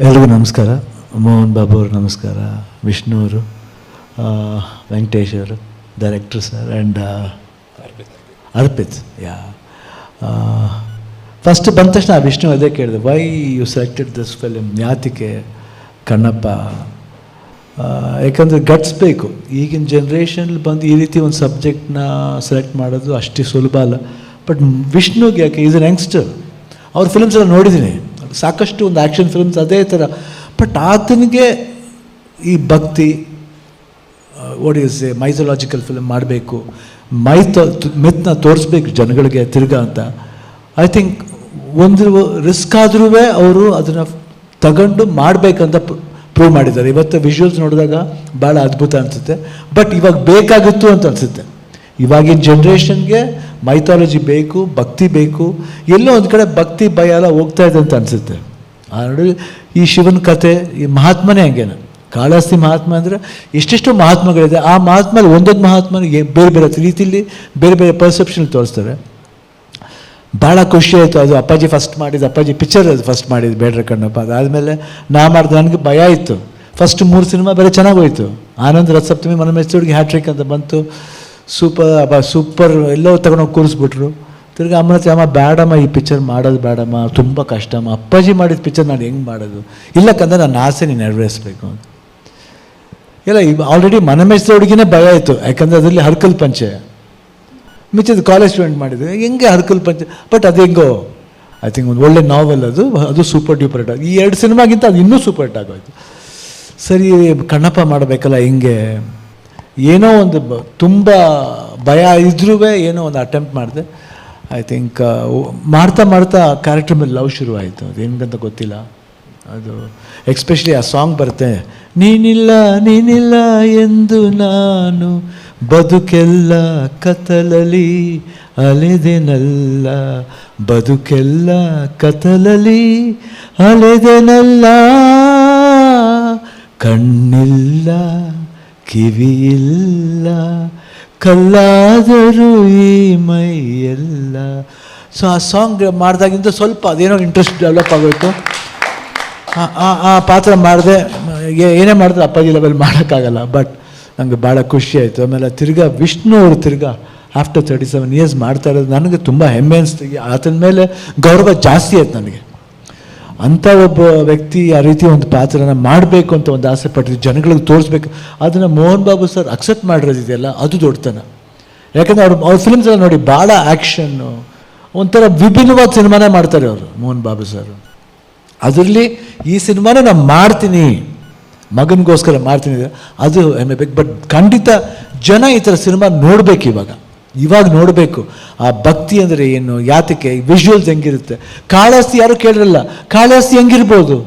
ಎಲ್ರಿಗೂ ನಮಸ್ಕಾರ. ಮೋಹನ್ ಬಾಬು ಅವರು ನಮಸ್ಕಾರ. ವಿಷ್ಣು ಅವರು ವೆಂಕಟೇಶ್ ಅವರು director sir and Arpit. Yeah first ಬಂದ ತಕ್ಷಣ ವಿಷ್ಣು ಅದೇ ಕೇಳಿದೆ why you selected this film ಯಾತಿಕೆ Kannappa. ಯಾಕಂದರೆ ಗಟ್ಸ್ ಬೇಕು. ಈಗಿನ ಜನ್ರೇಷನಲ್ಲಿ ಬಂದು ಈ ರೀತಿ ಒಂದು ಸಬ್ಜೆಕ್ಟ್ನ ಸೆಲೆಕ್ಟ್ ಮಾಡೋದು ಅಷ್ಟೇ ಸುಲಭ ಅಲ್ಲ. ಬಟ್ ವಿಷ್ಣುಗೆ ಯಾಕೆ ಈಸ್ ಅನ್ ಯಂಗ್ಸ್ಟರ್ ಅವ್ರ ಫಿಲ್ಮ್ಸ್ ಎಲ್ಲ ನೋಡಿದ್ದೀನಿ. ಸಾಕಷ್ಟು ಒಂದು ಆ್ಯಕ್ಷನ್ ಫಿಲ್ಮ್ಸ್ ಅದೇ ಥರ. ಬಟ್ ಆತನಿಗೆ ಈ ಭಕ್ತಿ ಎ ಮೈಥಲಾಜಿಕಲ್ ಫಿಲ್ಮ್ ಮಾಡಬೇಕು. ಮೈತ್ ಮಿತ್ನ ತೋರಿಸ್ಬೇಕು ಜನಗಳಿಗೆ ತಿರ್ಗಾ ಅಂತ. ಐ ಥಿಂಕ್ ಒಂದು ರಿಸ್ಕ್ ಆದ್ರೂ ಅವರು ಅದನ್ನು ತಗೊಂಡು ಮಾಡಬೇಕಂತ ಪ್ರೂವ್ ಮಾಡಿದ್ದಾರೆ. ಇವತ್ತು ವಿಜುವಲ್ಸ್ ನೋಡಿದಾಗ ಭಾಳ ಅದ್ಭುತ ಅನಿಸುತ್ತೆ. ಬಟ್ ಇವಾಗ ಬೇಕಾಗಿತ್ತು ಅಂತ ಅನಿಸುತ್ತೆ. ಇವಾಗಿನ ಜನ್ರೇಷನ್ಗೆ ಮೈಥಾಲಜಿ ಬೇಕು, ಭಕ್ತಿ ಬೇಕು, ಎಲ್ಲೋ ಒಂದು ಕಡೆ ಭಕ್ತಿ, ಭಯ ಎಲ್ಲ ಹೋಗ್ತಾ ಇದೆ ಅಂತ ಅನಿಸುತ್ತೆ. ನೋಡಿ ಈ ಶಿವನ ಕತೆ, ಈ ಮಹಾತ್ಮನೇ ಹಂಗೇನೆ. ಕಾಳಾಸ್ತಿ ಮಹಾತ್ಮ ಅಂದರೆ ಎಷ್ಟೆಷ್ಟು ಮಹಾತ್ಮಗಳಿದೆ. ಆ ಮಹಾತ್ಮಲ್ಲಿ ಒಂದೊಂದು ಮಹಾತ್ಮನಿಗೆ ಬೇರೆ ಬೇರೆ ರೀತಿಯಲ್ಲಿ ಬೇರೆ ಬೇರೆ ಪರ್ಸೆಪ್ಷನ್ ತೋರಿಸ್ತಾರೆ. ಭಾಳ ಖುಷಿ ಆಯಿತು ಅದು ಅಪ್ಪಾಜಿ ಫಸ್ಟ್ ಮಾಡಿದ್ದು, ಅಪ್ಪಾಜಿ ಪಿಕ್ಚರ್ ಅದು ಫಸ್ಟ್ ಮಾಡಿದ್ದು, ಬೇಡ್ರ ಕಣ್ಣಪ್ಪ. ಅದಾದಮೇಲೆ ನಾ ಮಾಡಿದೆ ನನಗೆ ಭಯ ಇತ್ತು ಫಸ್ಟ್ ಮೂರು ಸಿನಿಮಾ ಬೇರೆ ಚೆನ್ನಾಗಿ ಹೋಯ್ತು. ಆನಂದ್ ರಥಸಪ್ತಮಿ ಮನ ಮೆಚ್ಚುಡಿಗೆ ಹ್ಯಾಟ್ರಿಕ್ ಅಂತ ಬಂತು. ಸೂಪರ್ ಅಬ್ಬ ಸೂಪರ್ ಎಲ್ಲೋ ತಗೊಂಡೋಗಿ ಕೂರಿಸ್ಬಿಟ್ರು. ತಿರ್ಗಿ ಅಮ್ಮನ ಅಮ್ಮ ಬೇಡಮ್ಮ ಈ ಪಿಕ್ಚರ್ ಮಾಡೋದು ಬೇಡಮ್ಮ ತುಂಬ ಕಷ್ಟಮ್ಮ. ಅಪ್ಪಾಜಿ ಮಾಡಿದ ಪಿಕ್ಚರ್ ನಾನು ಹೆಂಗೆ ಮಾಡೋದು? ಇಲ್ಲಕ್ಕಂದ್ರೆ ನನ್ನ ಆಸೆ ನೀನು ನೆರವೇರಿಸ್ಬೇಕು ಅಂತ. ಇಲ್ಲ ಆಲ್ರೆಡಿ ಮನ ಹುಡುಗಿನೇ ಭಯ ಆಯಿತು. ಯಾಕಂದರೆ ಅದರಲ್ಲಿ ಹರ್ಕಲ್ ಪಂಚೆ. ಮಿಚ್ಚಿದ ಕಾಲೇಜ್ ಸ್ಟೂಡೆಂಟ್ ಮಾಡಿದ್ರು ಹೆಂಗೆ ಹರ್ಕಲ್ ಪಂಚೆ? ಬಟ್ ಅದು ಹೆಂಗೋ? ಐ ಥಿಂಕ್ ಒಂದು ಒಳ್ಳೆ ನಾವೆಲ್ ಅದು. ಅದು ಸೂಪರ್ ಡ್ಯೂಪರ್ ಹಿಟ್ ಈ ಎರಡು ಸಿನಿಮಾಗಿಂತ ಅದು ಇನ್ನೂ ಸೂಪರ್ ಹಿಟ್ ಆಗೋಯ್ತು. ಸರಿ, ಕಣ್ಣಪ್ಪ ಮಾಡಬೇಕಲ್ಲ, ಹಿಂಗೆ? ಏನೋ ಒಂದು ತುಂಬ ಭಯ ಇದ್ರೂ ಏನೋ ಒಂದು ಅಟೆಂಪ್ಟ್ ಮಾಡಿದೆ. ಐ ಥಿಂಕ್ ಮಾಡ್ತಾ ಮಾಡ್ತಾ ಕ್ಯಾರೆಕ್ಟರ್ ಮೇಲೆ ಲವ್ ಶುರು ಆಯಿತು ಅದು ಹೆಂಗಂತ ಗೊತ್ತಿಲ್ಲ. ಅದು ಎಕ್ಸ್ಪೆಷಲಿ ಆ ಸಾಂಗ್ ಬರುತ್ತೆ. ನೀನಿಲ್ಲ ನೀನಿಲ್ಲ ಎಂದು ನಾನು ಬದುಕೆಲ್ಲ ಕತ್ತಲಲಿ ಅಲೆದೆನಲ್ಲ. ಬದುಕೆಲ್ಲ ಕತ್ತಲಲಿ ಅಲೆದೆನಲ್ಲ. ಕಣ್ಣಿಲ್ಲ. ಕಿವಿಯಿಲ್ಲ, ಕಲ್ಲಾದರೂ ಈ ಮೈಯೆಲ್ಲ. ಸೊ ಆ ಸಾಂಗ್ ಮಾಡಿದಾಗಿಂದ ಸ್ವಲ್ಪ ಅದೇನೋ ಇಂಟ್ರೆಸ್ಟ್ ಡೆವಲಪ್ ಆಗೋಯ್ತು. ಆ- ಆ- ಪಾತ್ರ ಮಾಡಿದೆ ಏನೇ ಮಾಡಿದ್ರೆ ಅಪ್ಪಾಜಿ ಲೆವೆಲ್ ಮಾಡೋಕ್ಕಾಗಲ್ಲ ಬಟ್ ನನಗೆ ಭಾಳ ಖುಷಿ ಆಯಿತು. ಆಮೇಲೆ ತಿರ್ಗಾ ವಿಷ್ಣು ಅವರು ತಿರ್ಗಾ ಆಫ್ಟರ್ ತರ್ಟಿ ಸೆವೆನ್ ಇಯರ್ಸ್ ಮಾಡ್ತಾ ಇರೋದು, ನನಗೆ ತುಂಬ ಹೆಮ್ಮೆ ಅನಿಸ್ತು. ಆತನ ಮೇಲೆ ಗೌರವ ಜಾಸ್ತಿ ಆಯ್ತು ನನಗೆ. ಅಂಥ ಒಬ್ಬ ವ್ಯಕ್ತಿ ಆ ರೀತಿ ಒಂದು ಪಾತ್ರನ ಮಾಡಬೇಕು ಅಂತ ಒಂದು ಆಸೆ ಪಟ್ಟಿದ್ದು ಜನಗಳಿಗೆ ತೋರಿಸ್ಬೇಕು. ಅದನ್ನು ಮೋಹನ್ ಬಾಬು ಸರ್ ಅಕ್ಸೆಪ್ಟ್ ಮಾಡಿರೋದಿದೆಯಲ್ಲ ಅದು ದೊಡ್ಡತನ. ಯಾಕಂದರೆ ಅವ್ರು ಅವ್ರ ಫಿಲ್ಮ್ಸ್ ಎಲ್ಲ ನೋಡಿ ಭಾಳ ಆ್ಯಕ್ಷನ್ನು ಒಂಥರ ವಿಭಿನ್ನವಾದ ಸಿನಿಮಾನೇ ಮಾಡ್ತಾರೆ ಅವರು, ಮೋಹನ್ ಬಾಬು ಸರ್. ಅದರಲ್ಲಿ ಈ ಸಿನಿಮಾನ ನಾನು ಮಾಡ್ತೀನಿ, ಮಗನಿಗೋಸ್ಕರ ಮಾಡ್ತೀನಿ. ಅದು ಹೆಮ್ಮೆ ಬೇಕು. ಬಟ್ ಖಂಡಿತ ಜನ ಈ ಥರ ಸಿನಿಮಾ ನೋಡಬೇಕು ಇವಾಗ. ಇವಾಗ ನೋಡಬೇಕು, ಆ ಭಕ್ತಿ ಅಂದರೆ ಏನು? ಯಾತಕ್ಕೆ? ವಿಜುವಲ್ಸ್ ಹೆಂಗಿರುತ್ತೆ? ಕಾಳಾಸ್ತಿ ಯಾರು ಕೇಳಿರಲ್ಲ? ಕಾಳಾಸ್ತಿ ಹೆಂಗಿರ್ಬೋದು?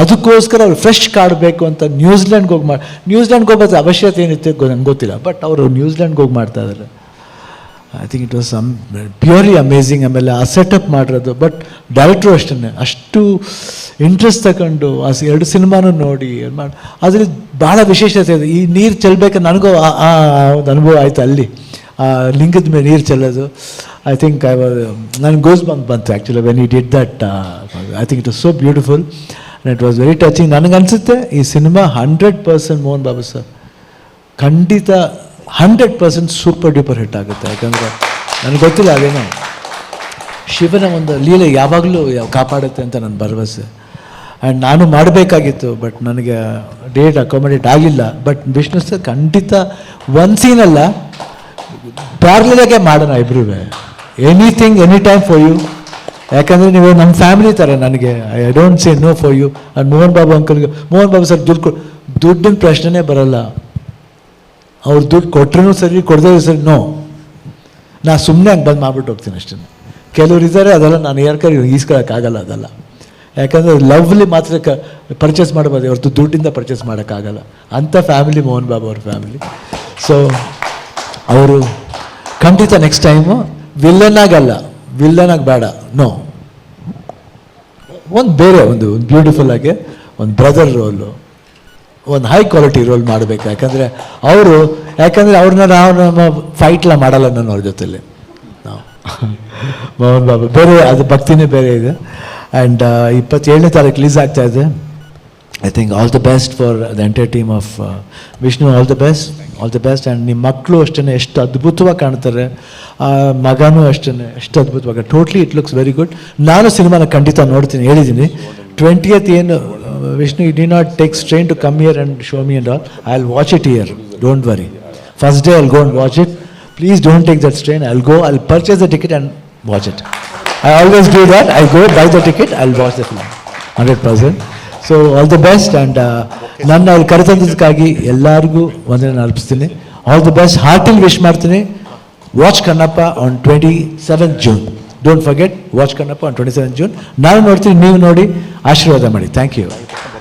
ಅದಕ್ಕೋಸ್ಕರ ಅವ್ರು ಫ್ರೆಶ್ ಕಾಡಬೇಕು ಅಂತ ನ್ಯೂಜಿಲೆಂಡ್ಗೆ ಹೋಗಿ ಮಾಡಿ ನ್ಯೂಜಿಲೆಂಡ್ಗೆ ಹೋಗೋದು ಅವಶ್ಯಕತೆ ಏನಿತ್ತು ನಂಗೆ ಗೊತ್ತಿಲ್ಲ. ಬಟ್ ಅವರು ನ್ಯೂಜಿಲೆಂಡ್ಗೆ ಹೋಗಿ ಮಾಡ್ತಾ ಇದ್ದಾರೆ I think it was um purely amazing ಆಮೇಲೆ ಆ ಸೆಟಪ್ ಮಾಡಿರೋದು. ಬಟ್ ಡೈರೆಕ್ಟ್ರು ಅಷ್ಟೇ, ಅಷ್ಟು ಇಂಟ್ರೆಸ್ಟ್ ತಗೊಂಡು ಆ ಎರಡು ಸಿನಿಮಾನು ನೋಡಿ ಮಾಡಿ, ಅದ್ರಲ್ಲಿ ಭಾಳ ವಿಶೇಷತೆ ಇದೆ. ಈ ನೀರು ಚೆಲ್ಲಬೇಕು ನನಗೂ ಆ ಒಂದು ಅನುಭವ ಆಯಿತು ಅಲ್ಲಿ. ಆ ಲಿಂಗದ ಮೇಲೆ ನೀರು ಚೆಲ್ಲೋದು. ಐ ಥಿಂಕ್ ಐ ವಾಸ್ ನನಗೆ ಗೋಸ್ ಬಂದು ಬಂತು actually when he did that I think it was so beautiful and it was very touching ನನಗನ್ಸುತ್ತೆ ಈ cinema hundred percent Mohan Babu sir. ಖಂಡಿತ hundred percent super duper hit ಆಗುತ್ತೆ. ಯಾಕಂದರೆ ನನಗೆ ಗೊತ್ತಿಲ್ಲ ಅದೇನೋ. ಶಿವನ ಒಂದು ಲೀಲೆ ಯಾವಾಗಲೂ ಕಾಪಾಡುತ್ತೆ ಅಂತ ನನ್ನ ಭರವಸೆ. ಆ್ಯಂಡ್ ನಾನು ಮಾಡಬೇಕಾಗಿತ್ತು ಬಟ್ ನನಗೆ ಡೇಟ್ ಅಕಾಮಡೇಟ್ ಆಗಿಲ್ಲ. ಬಟ್ ವಿಷ್ಣು ಸರ್ ಖಂಡಿತ ಒಂದು ಸೀನಲ್ಲ ಪ್ಯಾರ್ಲಾಗೆ ಮಾಡೋಣ ಇಬ್ರೂ anything any time for you ಯಾಕಂದರೆ ನೀವು ನಮ್ಮ ಫ್ಯಾಮಿಲಿ ಥರ ನನಗೆ I don't say no for you and Mohan Babu ಅಂಕಲ್ಗೆ Mohan Babu sir ದುಡ್ಡು ದುಡ್ಡಿನ ಪ್ರಶ್ನೆನೇ ಬರಲ್ಲ. ಅವ್ರು ದುಡ್ಡು ಕೊಟ್ರೂ ಸರಿ, ಕೊಡದೇ ಸರಿ ನೋ ನಾ ಸುಮ್ಮನೆ ಹಂಗೆ ಬಂದು ಮಾಡ್ಬಿಟ್ಟು ಹೋಗ್ತೀನಿ ಅಷ್ಟೇ. ಕೆಲವ್ರು ಇದ್ದಾರೆ ಅದೆಲ್ಲ ನಾನು ಯಾರ್ಕಾರಿ ಈಸ್ಕೊಳಕ್ಕಾಗಲ್ಲ ಅದೆಲ್ಲ. ಯಾಕಂದರೆ ಲವ್ಲಿ ಮಾತ್ರ ಕ ಪರ್ಚೇಸ್ ಮಾಡ್ಬೋದು ಅವ್ರದ್ದು ದುಡ್ಡಿಂದ ಪರ್ಚೇಸ್ ಮಾಡೋಕ್ಕಾಗಲ್ಲ ಅಂಥ ಫ್ಯಾಮಿಲಿ ಮೋಹನ್ ಬಾಬು ಅವ್ರ ಫ್ಯಾಮಿಲಿ ಸೊ ಅವರು ಖಂಡಿತ ನೆಕ್ಸ್ಟ್ ಟೈಮು ವಿಲ್ಲನ್ ಆಗಲ್ಲ ಬೇಡ ನೋ ಒಂದು ಬೇರೆ ಒಂದು ಬ್ಯೂಟಿಫುಲ್ ಆಗಿ, ಒಂದು ಬ್ರದರ್ ರೋಲು ಒಂದು ಹೈ ಕ್ವಾಲಿಟಿ ರೋಲ್ ಮಾಡಬೇಕು. ಯಾಕಂದರೆ ಅವರು, ಯಾಕಂದರೆ ಅವ್ರನ್ನ ನಾವು ನಮ್ಮ ಫೈಟ್ಲ ಮಾಡಲ್ಲ ನಾನು ಅವ್ರ ಜೊತೆಲಿ. ನಾವು. ಮೋಹನ್ ಬಾಬು, ಬೇರೆ ಅದು ಭಕ್ತಿನೇ ಬೇರೆ ಇದೆ. ಆ್ಯಂಡ್ ಇಪ್ಪತ್ತೇಳನೇ ತಾರೀಕು ರಿಲೀಸ್ ಆಗ್ತಾ ಇದೆ. I think all the best for the entire team of Vishnu all the best all the best and ನಿಮ್ಮ ಮಕ್ಕಳು ಅಷ್ಟೇ ಎಷ್ಟು ಅದ್ಭುತವಾಗಿ ಕಾಣ್ತಾರೆ. ಆ, ಮಗನೂ ಅಷ್ಟೇ ಎಷ್ಟು ಅದ್ಭುತವಾಗಿ totally it looks very good ನಾನು ಸಿನಿಮಾನ ಖಂಡಿತ ನೋಡ್ತೀನಿ, ಹೇಳಿದ್ದೀನಿ. ಟ್ವೆಂಟಿಯತ್ ಏನು ಆ, Vishnu you do not take strain to come here and show me and all I will watch it here don't worry first day I'll go and watch it please don't take that strain I'll go I'll purchase the ticket and watch it I always do that I go buy the ticket I watch the film hundred percent so all the best and ನನ್ನ ಅಲ್ಲಿ ಕರೆತಂದಿದ್ದಕ್ಕಾಗಿ ಎಲ್ಲರಿಗೂ ವಂದನೆ ಅರ್ಪಿಸ್ತೀನಿ. All the best heartily wish ಮಾಡ್ತೀನಿ. Watch Kannappa on twenty seventh June don't forget watch Kannappa on twenty seven June ನಾವು ನೋಡ್ತೀವಿ ನೀವು ನೋಡಿ, ಆಶೀರ್ವಾದ ಮಾಡಿ. Thank you